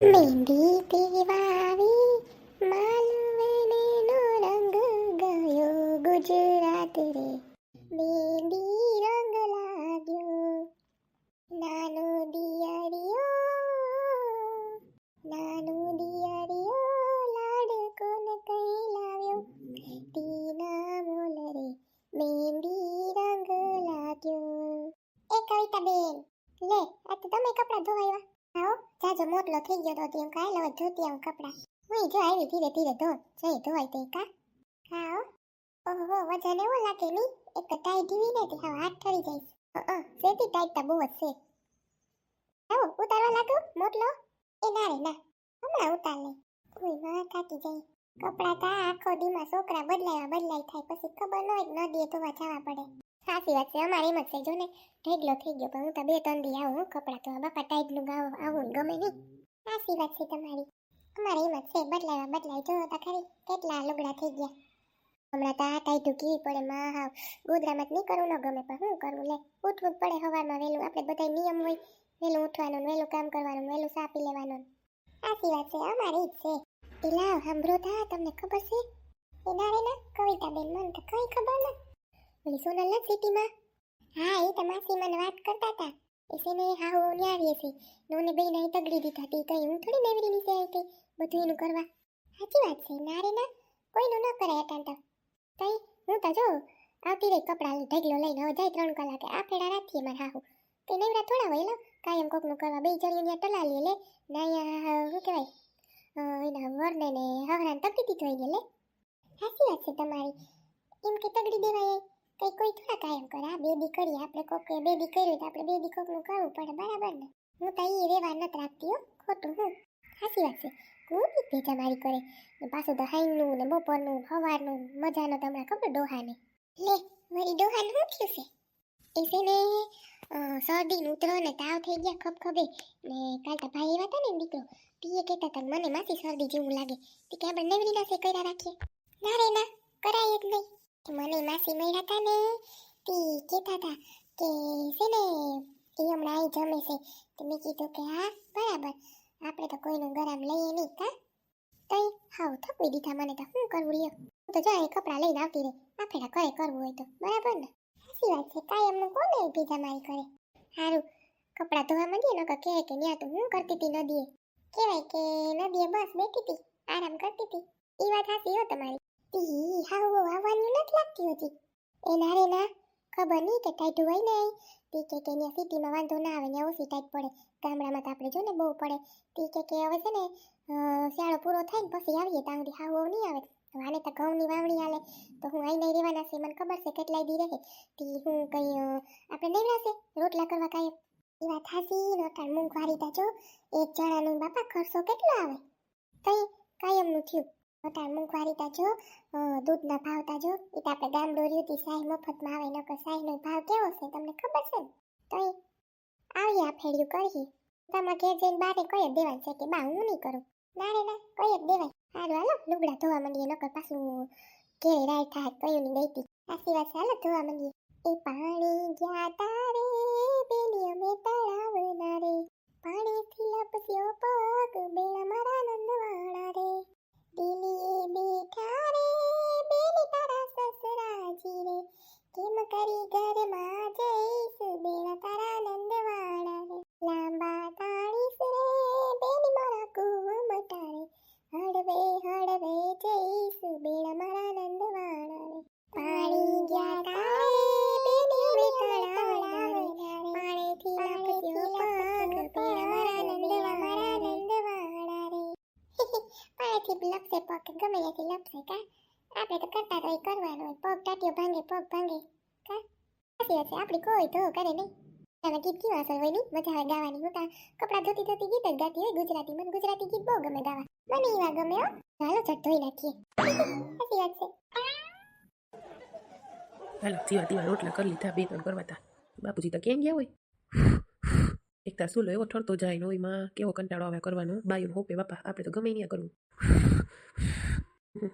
મહેંદી દેવાવી માલવણીનો રંગ ગયો ગુજરાત રે મહેંદી રંગ લાગ્યો નાનો દિયરિયો નાનો દિયરિયો લાડકોને કઈ લાવ્યો તીના મોલ રે મહેંદી રંગ લાગ્યો એ કવિતા બેન લે આ તો તમે કપડા ધોવાયા આવો જાજો થઈ ગયો તો તેમ કાલ હવે ધોતી આવું કપડાં. હું જો આવી ધીરે ધીરે ધો જઈ ધોવાય તે કા? ખાઓ ઓહો, વજન એવો લાગે નહીં એક ટાઈટ ઢીવી ને હવે હાથ ઠરી જાય અ સેતી ટાઈટ તો બહુ જ છે. આવો, ઉતારવા લાગો મોટલો એ ના રે, ના. હમણાં ઉતાર લે કોઈ વાહ થાકી જાય. કપડા તા આખો દીમાં છોકરા બદલાયા બદલાય થાય. પછી ખબર ન હોય ન દે ધોવા જવા પડે. સાચી વાત છે, અમારે એમ જ છે, જો ને. ઢેગલો થઈ ગયો, પણ હું તો બે, ત્રણ દી આવું, હું. કપડાં તો બાપા ટાઈટનું ગાવ, આવું ગમે નહીં. સાચી વાત છે તમારી. અમારે એમ જ છે, બદલાવા બદલાય જો તો ખરી. કેટલા લુગડા થઈ ગયા. હમણાં તો તો કીવી પડે, માં હાવ. ગોદરામાં નહીં કરવું ન ગમે, પણ શું કરવું લે. ઉઠવું જ પડે હવામાં વહેલું. આપણે બધા નિયમ હોય. વહેલું ઉઠવાનું, વહેલું કામ કરવાનું, વહેલું સાપી લેવાનું. સાચી વાત છે, અમારે જ છે. પેલા સાંભળો તા તમને ખબર છે? એ ના ના કવિતા બેન મને તો કઈ ખબર ન. ઓલી સોનલ સિટીમાં? હા, એ તો માસી મને વાત કરતા હતા એસીને હાહુ ન્યાવીએ છીએ. નોને બે નહીં તગડી દીધા હતી કંઈ હું થોડી નેવરી નીચે આવી હતી બધું એનું કરવા. સાચી વાત છે ના ના કોઈનું ન કરાય અટાંત કંઈ હું તો જો, આવતી રહી કપડાં ઢગલો લઈને, હવે જાય ત્રણ કલાકે. આ ફેરા રાખીએ મારે હાહુ. તે નેવરા થોડા હોય લો, કાયમ કોકનું કરવા. બે જણીઓ ત્યાં ટલાલીએ લે, ના અહીંયા શું કહેવાય એના વરને ને હવરાને તગડી દીધું લે. સાચી વાત છે તમારી. એમ કે તગડી દેવાય કઈ કોઈ થોડા કાયમ કરે. આ બે દી કરીએ આપણે કોક બે દી કર્યું તો આપણે બે દી કોકનું કરવું પડે, બરાબર ને? હું તો એ રેવા નથી રાખતી હો, ખોટું હું. સાચી વાત છે. હું બી ભેજા મારી કરે. ને પાછું તો હાઈનું ને બપોરનું સવારનું મજાનો તમને ખબર ડોહાને. લે, મારી ડોહાને શું થયું છે? એ છે ને શરદી ઉતરો ને તાવ થઈ ગયા ખબ ખબે ને કાલ તો ભાઈ એવા હતા ને દીકરો તીએ કહેતા હતા મને માસી શરદી જેવું લાગે. તે કે આપણે નવરી છે કર્યા રાખીએ. ના રે ના, કરાય જ નહીં. મને માસી મળ્યા હતા ને, તી કહેતા હતા કે છે ને એ હમણાં અહીં જમે છે. તો મેં કીધું કે હા, બરાબર. આપણે તો કોઈનું ગરમ લઈએ નહીં કા? તઈ હાવ થકવી દીધા મને તો. શું કરવું લ્યો? હું તો જો અહીં કપડાં લઈને આવતી રહી. આફેડા કરે કરવું હોય તો. બરાબર ને? સાચી વાત છે. કાયમનું કોને ભીજા મારી કરે? સારું કપડાં ધોવા માંડીએ નકર કહે કે ન્યા તો હું કરતી હતી નદીએ. કહેવાય કે નદીએ બસ બેઠી હતી આરામ કરતી હતી એ વાત સાચી હો તમારી. ઈ હાવ નથી લાગતી હતી એ ના રે ના, ખબર નહીં કે ટાઈટ હોય ને સિટીમાં વાંધો ના આવે ને ઓછી ટાઈટ પડે. ગામડામાં તો આપણે જો ને બહુ પડે. તી કે હવે છે ને શિયાળો પૂરો થાય ને પછી આવીએ, ત્યાં સુધી હાવ નહીં આવે. વાને તો ઘઉંની વાવણી હાલે. તો હું અહીં નહીં રહેવાના છે, મને ખબર છે, કેટલાય દી રહે. તી હું કઈ આપણે નહીં રહેશે, રોટલા કરવા કાંઈ એ વાત હાસી નોટાણ મોંઘવારી તા એક જણાનું બાપા ખર્ચો કેટલો આવે? કઈ કાયમનું થયું. નોટાણ મોંઘવારી તા જો દૂધના ભાવ તાજો એ તો આપણે ગામ તી સાહી મફતમાં આવે, નકર સાહીનો ભાવ કેવો છે, તમને ખબર છે ને? તઈ આવીએ આ ફેર્યું કરીએ. તમારે ઘેર જઈને બારે કઈ દેવાય છે કે બા, હું નહીં કરું? ના રે ના કઈ દેવાય. સારું હાલો, લુગડા ધોવા માંડીએ, નકર પાછું ઘેર રાય થાય, કયું ની ગઈ આશી વાત હાલો, ધોવા માંડીએ. એ પાણી ગયા તારે બેલી અમે તળાવના રે પાણીથી લપસ્યો પગ બેડા મારા નંદવાણા રે દિલીએ બેઠા રે બેલી તારા સસરાજી રે કેમ કરી ઘરમાં જઈશ બેડા તારા નંદવાડા રે લાંબા તાણીસ રે હોય ટાટીઓ ભાંગે, પગ ભાંગે, કા? સાચી હશે આપણી કોઈ તો કરે નહીં. તમે ગીત કેવા અસર હોય નહીં મજા આવે ગાવાની, હું તો કપડાં ધોતી ધોતી ગીત જ ગાતી હોય, ગુજરાતી મને ગુજરાતી ગીત બહુ ગમે ગાવા. મને એવા ગમે, હો. ચાલો, ચટ ધોઈ નાખીએ. સાચી વાત છે. હાલો દીવા રોટલા કરી લીધા, બે ત્રણ કરવા તા. બાપુજી તો કેમ ગયા હોય? એક તાર સુલો એવો ઠરતો જાય ને ઓયમાં કેવો કંટાળો આવે કરવાનો. બાયું હોપે, બાપા, આપણે તો ગમે ત્યાં કરવું.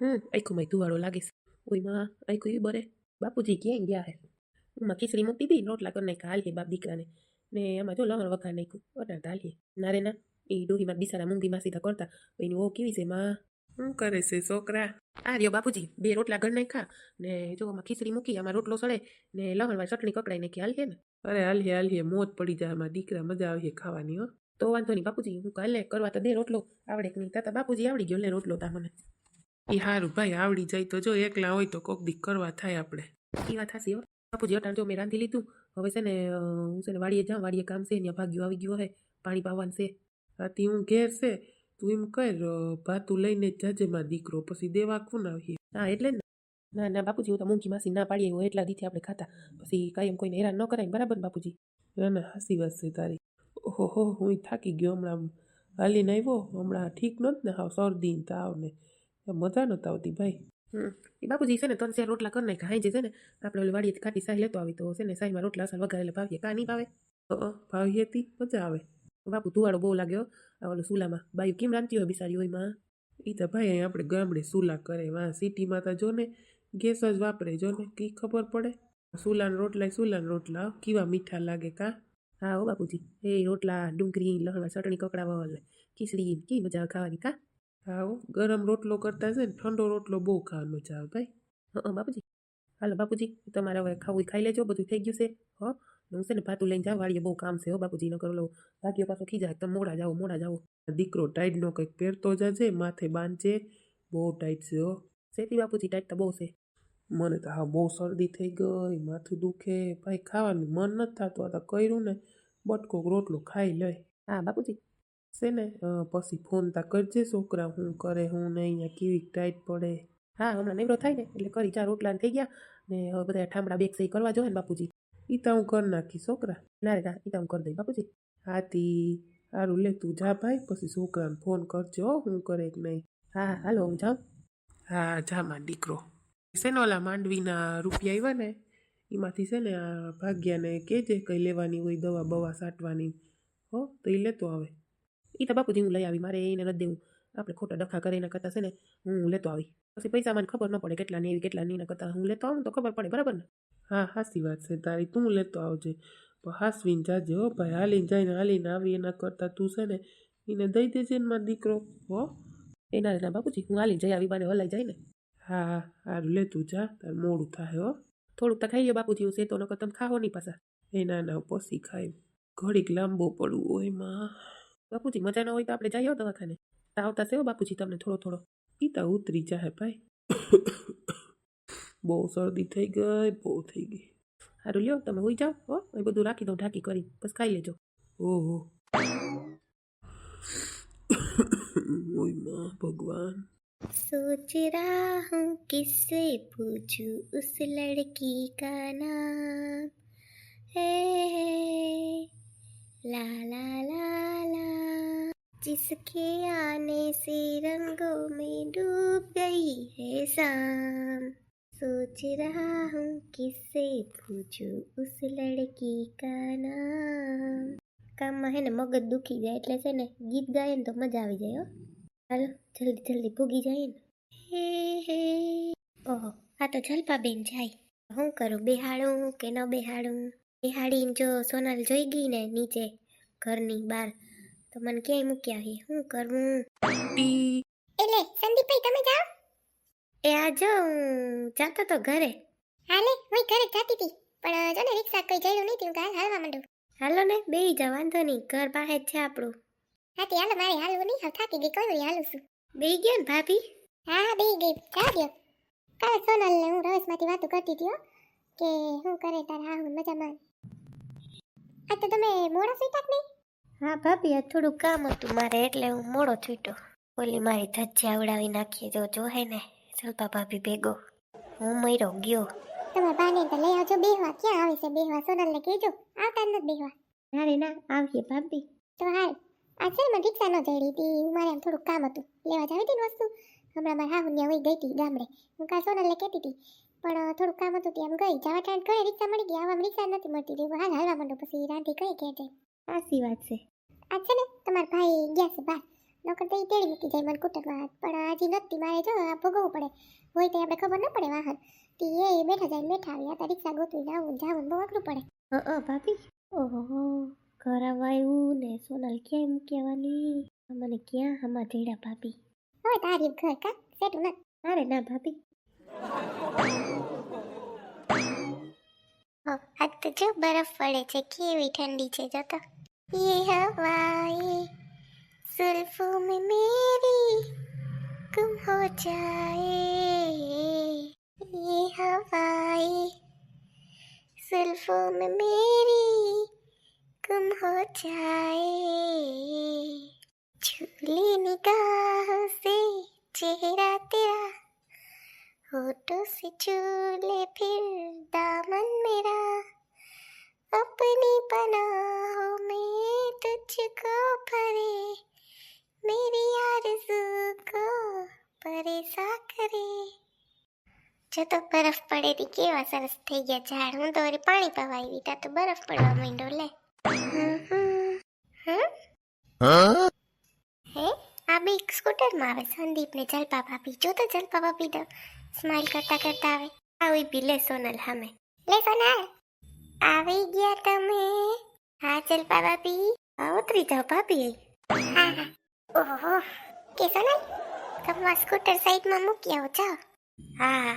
હમ આખું ધુવાળો લાગે છે. ઓયમાં આખું ઈ બરે બાપુજી ક્યાંય ગયા હે હું ખીચડી મૂકી દીધી રોટલા કરી નાખ્યા હાલીએ બાપ દીકરાને ને એમાં જો લવણ વઘાર નાખ્યું અટાણ હાલીએ ના રે ના એ ડોહીમાં બિસારા મૂંગીમાં સીધા કરતા એની ઓ કેવી છે માં શું કરે છે છોકરા આ રહ્યો બાપુજી બે રોટલા ઘર નાખ્યા ને જો આમાં ખીચડી મૂકી આમાં રોટલો સડે ને લહણમાં ચટણી કકડાઈ નાખી હાલ ને અરે હાલ હે હાલ હે મોત પડી જાય આમાં દીકરા મજા આવી ખાવાની હો તો વાંધો નહીં બાપુજી હું કાલે કરવા તો દે રોટલો આવડે કે નહીં તાતા બાપુજી આવડી ગયો લે રોટલો તા મને એ સારું ભાઈ, આવડી જાય તો જો, એકલા હોય તો કોક દીક કરવા થાય આપણે. એ વાત હાસી હો. બાપુજી, અટાણ જો મેં રાંધી લીધું, હવે છે ને હું છે ને વાડીએ જાઉં, વાડીએ કામ છે, ત્યાં ભાગ્યું આવી ગયું હે, પાણી પાવાનું છે. રાતી હું ઘેર છે, તું એમ કર ભાતું લઈને જાજે માં દીકરો, પછી દેવા કોણ આવીએ? હા, એટલે ને. ના ના, બાપુજી, હું તો મૂંગી માસી ના પાડીએ હોય એટલા દીથી આપણે ખાતા. પછી કાયમ કોઈને હેરાન ન કરાય બરાબર બાપુજી? ના ના હાસી વાત છે તારી. ઓહો હું થાકી ગયો હમણાં. હાલીને આવ્યો, હમણાં ઠીક નહોત ને, હાવ શરદી તાવ ને. એમ મજા નહોતી આવતી ભાઈ. હમ. એ બાપુજી છે ને ત્રણ ચાર રોટલા કરી નાખ્યા. હાઈ છે ને આપણે ઓલી વાડીએ ખાટી સાહી લેતો આવી. તો છે ને સાહીમાં રોટલા અસલ વઘારેલા ભાવીએ. કાં નહીં ભાવે. ભાવી હતી મજા આવે. બાપુ ધુવાડો બહુ લાગ્યો ઓલું સુલામાં. બાયું કેમ રાંધતી હોય બિસારી હોયમાં? એ તો ભાઈ અહીં આપણે ગામડે સુલા કરે. વાં સિટીમાં તો જો ને ગેસ જ વાપરે. જો ને કી ખબર પડે? સુલાન રોટલા સુલાન રોટલા કેવા મીઠા લાગે કા? હા હો બાપુજી. એ રોટલા ડુંગળી લહણવા ચટણી કકડા વલ ખીચડી કેવી મજા આવે ખાવાની કા? હો ગરમ રોટલો કરતા છે ને, ઠંડો રોટલો બહુ ખાવાનો મજા આવે ભાઈ. હા બાપુજી. હાલો, બાપુજી, તમારે હવે ખાવું ખાઈ લેજો. બધું થઈ ગયું છે. હો, હું છે ને ભાતું લઈને જાવ વાળીએ બહુ કામ છે, હો, બાપુજી. ન કરો લો ભાગ્યો પાછો ખીજાય તમે મોડા જાઓ મોડા જાઓ. દીકરો ટાઈટનો કંઈક પહેરતો જાજે માથે બાંધજે. બહુ ટાઈટ છે, હો. સેતી બાપુજી ટાઈટ તો બહુ છે. મને તો હા બહુ શરદી થઈ ગઈ, માથું દુખે. ભાઈ, ખાવાનું મન નથી થતું, આ તો કર્યું ને. બટકો રોટલો ખાઈ લે. હા, બાપુજી. છે ને પછી ફોન તા કરજે છોકરા હું કરે હું નહીં અહીંયા કેવી ટાઈટ પડે. હા હમણાં નેવરો થાય ને એટલે કરી ચાર રોટલા થઈ ગયા ને હવે બધા ઠામડા બેગ સહી કરવા જોઈએ ને બાપુજી. ઈ તો હું કરી નાખી છોકરા. ના રે ના ઈ તો હું કરી દઈ બાપુજી. હા તી સારું લે તું જા ભાઈ પછી છોકરાને ફોન કરજો હો, કરે કે નહીં. હા હાલો હું જાઉં. હા જા માં દીકરો. છે માંડવીના રૂપિયા આવ્યા ને એમાંથી છે ને આ ભાગ્યાને કહેજે કંઈ લેવાની હોય દવા બવા સાટવાની. હો તો એ લેતો આવે. એ તો બાપુજી હું લઈ આવી મારે એને નથી દેવું. આપણે ખોટા ડખા કરે એના કરતાં છે ને હું લેતો આવી. પછી પૈસા મને ખબર ન પડે કેટલા ને એવી કેટલા નહીં એના કરતાં. હું લેતો આવું તો ખબર પડે બરાબર ને? હા હાસી વાત છે તારી. તું લેતો આવજે. પણ હાસવીને જાજે હો ભાઈ. હાલીને જઈને હાલીને આવી એના કરતાં તું છે ને એને દઈ દેજે ને મારો દીકરો હો? એના ના બાપુજી હું હાલીને જઈ આવી બાને હલાઈ જાય ને. હા હા સારું લે તું જા. તારે મોડું થાય હો. થોડુંક તો ખાઈએ બાપુજી હું સેતો નકર તમે ખાઓ નહીં પાછા. એના ના પોસી ખાય ઘડીક લાંબો પડવું હોયમાં. બાપુજી મજા ન હોય તો આપણે જઈએ હો દવાખાને આવતા છે હો બાપુજી તમને થોડો થોડો ઈ તો ઉતરી જાય ભાઈ બહુ શરદી થઈ ગઈ બહુ થઈ ગઈ સારું લ્યો તમે હોઈ જાઓ હો એ બધું રાખી દઉં ઢાંકી કરી બસ ખાઈ લેજો ઓહો ઓય માં ભગવાન सोच रहा हूँ किससे पूछूं उस लड़की का नाम है ला ला ला ला जिसके आने से रंगों में डूब गई है शाम सोच रहा हूँ किससे पूछूं उस लड़की का नाम કામમાં હે ને મગજ દુખી જાય એટલે છે ને ગીત ગાય ને તો મજા આવી જાય હો હાલો જલ્દી જલ્દી ભૂગી જાય ને હે હે ઓહો આ તો જલપાબેન જાય શું કરું બેહાડું કે ન બેહાડું બેહાડીને જો સોનલ જોઈ ગઈ ને નીચે ઘરની બહાર તો મને ક્યાંય મૂક્યા આવી શું કરવું? એટલે સંદીપભાઈ તમે જાઓ. એ આ જો હું જાતો તો ઘરે. હાલે હું ઘરે જતી હતી. પણ જો ને રિક્ષા કઈ જઈ નહીં હું હાલ હાલવા માંડું. હાલો ને બે જા વાંધો નહીં ઘર પાસે છે આપણું. હા તે હાલો મારે હાલવું નહીં. હાલ થાકી ગઈ કોઈ વળી હાલું છું. બે ગયા ને ભાભી? હા હા બે ગઈ. જા ગયો કાલે સોનલ ને હું રવેશમાંથી વાતો કરતી હતી કે હું કરે તારા હા મજામાં આ તો તમે મોડા સુઈતા નહીં? હા ભાભી આ થોડું કામ હતું મારે એટલે હું મોડો છૂટ્યો ઓલી મારી ધજ્જી આવડાવી નાખીએ જો જો હે ને સલ્પા ભાભી ભેગો. હું મયરો ગયો. તમારા બાને તો લઈ આવજો બેહવા. ક્યાં આવે છે બેહવા? સોનલને કહેજો. આવતા નથી બેહવા. ના રે ના આવીએ ભાભી. તો હાલ આ છે મને રિક્ષા ન જડી હતી? મારે આમ થોડું કામ હતું. લેવા જાવી હતી વસ્તુ? હમણાં મારા હાહુ ત્યાં વહી ગઈ હતી ગામડે. હું કાલ સોનલને કહેતી હતી પણ થોડું કામ હતું ત્યાં. ગઈ. જવા ટાઈમ ઘરે રિક્ષા મળી ગઈ. આમ રિક્ષા નથી મળતી હતી હાલ હાલવા માંડો પછી. રાંધી કઈ કે જઈ સાચી વાત છે. આ છે ને તમારા ભાઈ ગયા છે બહાર. નોકર તો એ તેડી મૂકી જાય મને કુટરમાં પણ હજી નથી મારે જો આ ભોગવવું પડે. હોય તો આપણે ખબર ન પડે વાહન. તે એ બેઠા જાય બેઠા આવી. આ રિક્ષા ગોતવીને આવું ને જાવું બહુ અઘરું પડે. હા ભાભી. ઓહો ઘર આવ્યું ને સોનલ ક્યાં એમ કહેવાની મને ક્યાં હમા જેડા ભાભી? હવે તારી ઘર કા? સેટું ના. અરે ના ભાભી. जो बर्फ़ पड़े थे, केवी ठंडी थे, जो तो। ये हवाए सुल्फों में मेरी गुम हो जाए। ये हवाए सुल्फों में मेरी गुम हो जाए। झूले निगाह से चेहरा तेरा होटो से झूले फिर दामन मेरा। अपनी पनाहों में तुझको भरे मेरी आरज़ू को परेशान करे જો તો બરફ પડેથી કેવા સરસ થઈ ગયા ઝાડ હું તો વળી પાણી પાવા આવી તા તો બરફ પડવા માંડ્યો લે હમ, હમ. હમ? હે આ બી સ્કૂટરમાં આવે સંદીપ ને જલપા ભાભી જો તો જલપા ભાભી તો સ્માઈલ કરતા કરતા આવે આવી બી લે સોનલ સામે લે સોનલ આવી ગયા તમે? હા જલપા ભાભી. ઉતરી જાઓ ભાભી. હા ઓહો કે સોનલ તમારા સ્કૂટર સાઈડમાં મૂકી આવો, જાઓ. હા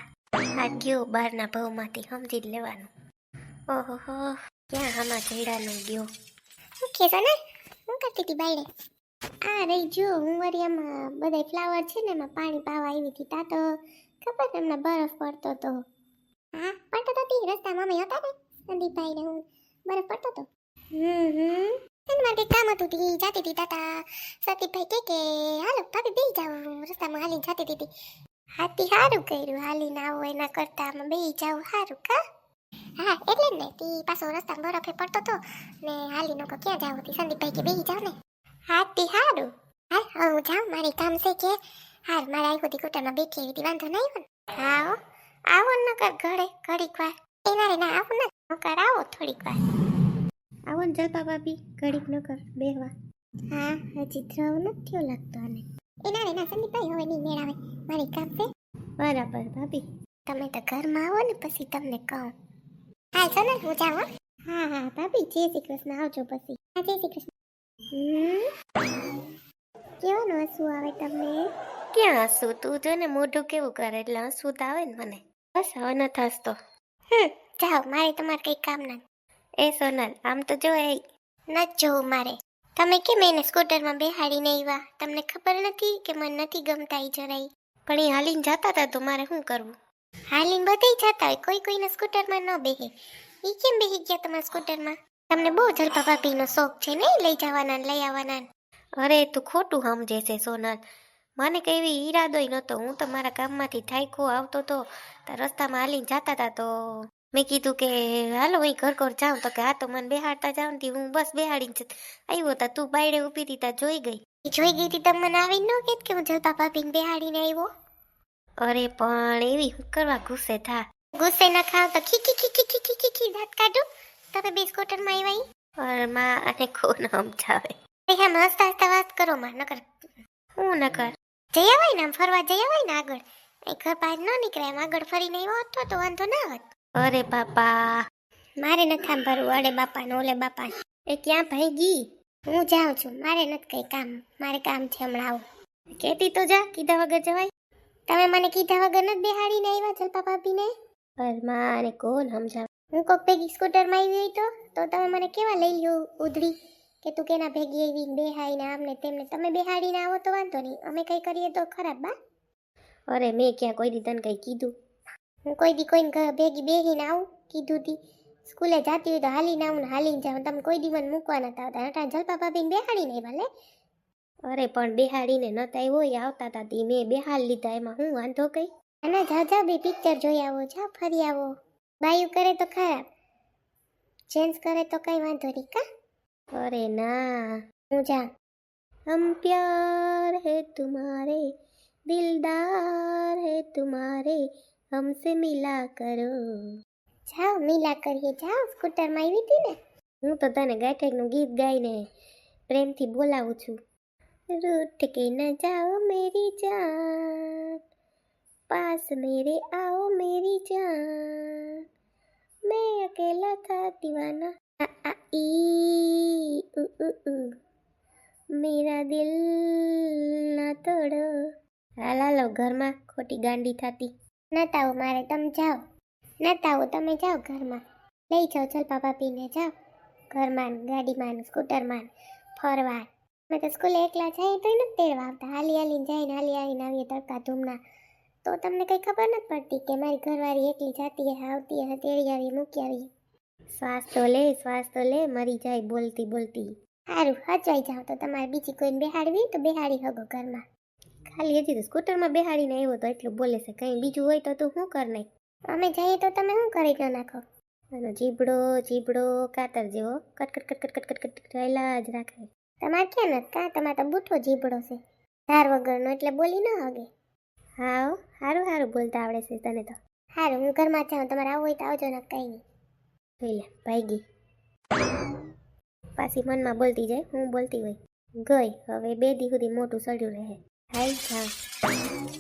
આ ગયો બહારના ભાવમાંથી સમજી જ લેવાનું. ઓહો ક્યાં આમાં જઈડાનું ગયો? કહેતો ને? હું કરતી હતી બાયડે? આ રહી જો, હું વરિયામાં બધા ફ્લાવર છે ને, એમાં પાણી પાવા આવી હતી, તા તો ખબર તમને બરફ પડતો તો. હા પડતો તી, રસ્તામાં અમે હતા ને. સંદીપભાઈ ને હું બરફ પડતો તો હમ હમ. એને માટે કામ હતું તી જાતી હતી તાતા. સતીભાઈ કે કે હાલો ભાભી બે જાઓ. રસ્તામાં હાલીને જાતી હતી હાથી સારું કર્યું હાલીને આવો એના કરતા. આમાં બેસી જાવ સારું કા? હા એટલે જ ને. તી પાછો રસ્તા બરફે પડતો તો. ને હાલી નો ક્યાં જાવ હતી સંદીપભાઈ કે બે જાવ ને. હાથી સારું હા હું જાઉં. મારી કામ છે કે હાર મારા આખો દી કુટરમાં બેઠી હતી વાંધો નહીં આવ્યો ને. હા હો. આવો ન કર ઘરે ઘડીક વાર. એના રે ના આવો ને નકર આવો થોડીક વાર. આવો ને જલપા ભાભી ઘડીક ન કર બેહવા. હા હજી ધ્રવ નથી થયો લાગતો આને. એના રે ના સંદીપભાઈ હવે નહીં મેળ આવે મારી કામ છે. બરાબર ભાભી. તમે તો ઘરમાં આવો ને પછી તમને કહું. હા ચાલો હું જાઉં હા. હા ભાભી જય શ્રી કૃષ્ણ આવજો પછી. હા જય શ્રી કૃષ્ણ. કેવાનું હસવું આવે તમને? ક્યાં હસવું? તું જો ને મોઢું કેવું કરે એટલે હસવું તો આવે ને મને. બસ હવે નથી હસતો. જાઓ મારે તમારે કંઈ કામ નથી. એ સોનલ આમ તો જો એ નથી જોવું મારે. તમે કેમ એને સ્કૂટરમાં બેહાડીને આવ્યા? તમને ખબર નથી કે મને નથી ગમતા એ જરાય? પણ એ હાલીને જતા હતા તો મારે શું કરવું? હાલીને બધે જતા હોય કોઈ કોઈના સ્કૂટરમાં ન બેહે. એ કેમ બેહી ગયા તમારા સ્કૂટરમાં? તમને બહુ જલપા ભાભીનો શોખ છે ને લઈ જવાના લઈ આવવાના. અરે તું ખોટું સમજે છે સોનલ. મને કંઈ એવી ઈરાદોય નહોતો. હું તો મારા કામમાંથી થાયકો આવતો તો રસ્તામાં હાલીને જતા હતા તો મેં કીધું કે હાલો અહીં ઘર ઘર જાઉં. તો કે હા તો મને બેહાડતા જાઉં તી હું બસ બેહાડીને આવ્યો હતા તું બાયડે ઊભી હતી ત્યાં જોઈ ગઈ. જોઈ ગઈ હતી તમે મને આવી ન કે હું જતા ભાભીને બેહાડીને આવ્યો? અરે પણ એવી હું કરવા ગુસ્સે થા. ગુસ્સે ના ખાવ તો ખીખી ખીખી ખીખી ખીખી દાંત કાઢો. તમે બિસ્કોટરમાં આવ્યા અરે માં અને કોણ સમજાવે? હા મસ્ત હસતા વાત કરો માં નકર હું નકર? જઈ આવાય ને આમ ફરવા જઈ આવાય ને આગળ. એ ઘર બહાર ન નીકળે એમ આગળ ફરીને આવ્યો હોત તો વાંધો ના હોત. અરે બાપા. મારે નથી સાંભળવું અરે બાપા ને ઓલે બાપા એ ક્યાં ભાઈ ગઈ? હું જાઉં છું મારે નથી કઈ કામ. મારે કામ છે હમણાં આવું. કેતી તો જા કીધા વગર જવાય. તમે મને કીધા વગર નથી બેહાડીને આવ્યા જલપા ભાભીને? પર મારે કોણ સમજાવે? હું કોક ભેગી સ્કૂટરમાં આવી હોય તો તો તમે મને કેવા લઈ લ્યો ઉધડી કે તું કેના ભેગી આવી બેહાઈને આમને તેમને. તમે બેહાડીને આવો તો વાંધો નહીં. અમે કંઈ કરીએ તો ખરાબ બા. અરે મેં ક્યાં કોઈ દી તને કંઈ કીધું? હું કોઈ દી કોઈને ભેગી બેહીને આવું કીધું તી. સ્કૂલે જાતી હોય તો હાલીને આવું ને હાલીને જાઉં. તમે કોઈ દી મને મૂકવા નતા આવતા. અટા જલપા ભાભીને બેહાડીને ભલે અરે પણ બેહાડીને નતા હોય આવતા હતા તી. મેં બેહાડ લીધા એમાં હું વાંધો કઈ? અને જા જા બે પિક્ચર જોઈ આવો. જા ફરી આવો. બાયું કરે તો ખરાબ. જેન્ટ્સ કરે તો કઈ વાંધો નહીં કા? અરે ના, હું જા હમ પ્યાર હે તુમારે, દિલદાર હે તુમારે, હમસે મિલા કરો. જાઓ, મિલા કરીએ, જાઓ, સ્કૂટરમાં આવી હતી ને? હું તો તને ગાયકનું ગીત ગાઈને પ્રેમથી બોલાવું છું. રૂઠ કે ન જાઓ મેરી જાન, પાસ મેરે આવો મેરી જાન. મેં અકેલા થા દીવાના મેરા દિલ ના તોડો હાલ હાલો ઘરમાં ખોટી ગાંડી થતી નતા આવું મારે તમે જાઓ નતા આવું તમે જાઓ ઘરમાં લઈ જાઓ ચલ પીને જાઓ ઘરમાં ગાડીમાં સ્કૂટરમાં ફરવા મેં તો સ્કૂલે એકલા જાય તો નથી તેડવા આવતા હાલી હાલીને જઈને હાલી હાલીને આવીએ તડકા ધૂમના તો તમને કંઈ ખબર નથી પડતી કે મારી ઘરવાળી એકલી જાતી આવતી તેડી આવી મૂકી આવી શ્વાસ તો લે શ્વાસ તો લે મરી જાય બોલતી બોલતી. સારું હચવાઈ જાઓ તો તમારે બીજી કોઈને બેહાડવી તો બેહાડી હગો ઘરમાં. ખાલી હજી તો સ્કૂટરમાં બેહાડીને આવ્યો તો એટલું બોલે છે કંઈ બીજું હોય તો તું શું કર નહીં અમે જઈએ તો તમે શું કરી ન નાખો? અને જીબડો જીબડો કાતર જેવો કટ કટ કટ કટ કટ કટ કટ ચાલ્યા જ રાખે. તમારે ક્યાં નથી કાં? તમારે તો બૂઠો જીબડો છે. ધાર વગરનો એટલે બોલી ન હગે. હા હારું સારું સારું બોલતા આવડે છે તને તો. સારું હું ઘરમાં જાઉં તમારે આવું હોય તો આવજો ને કંઈ નહીં. જોઈ લે ભાગી પાછી મનમાં બોલતી જાય, હું બોલતી હોય. ગઈ, હવે બે દી સુધી મોટું સડ્યું રહે. હાય જાઉં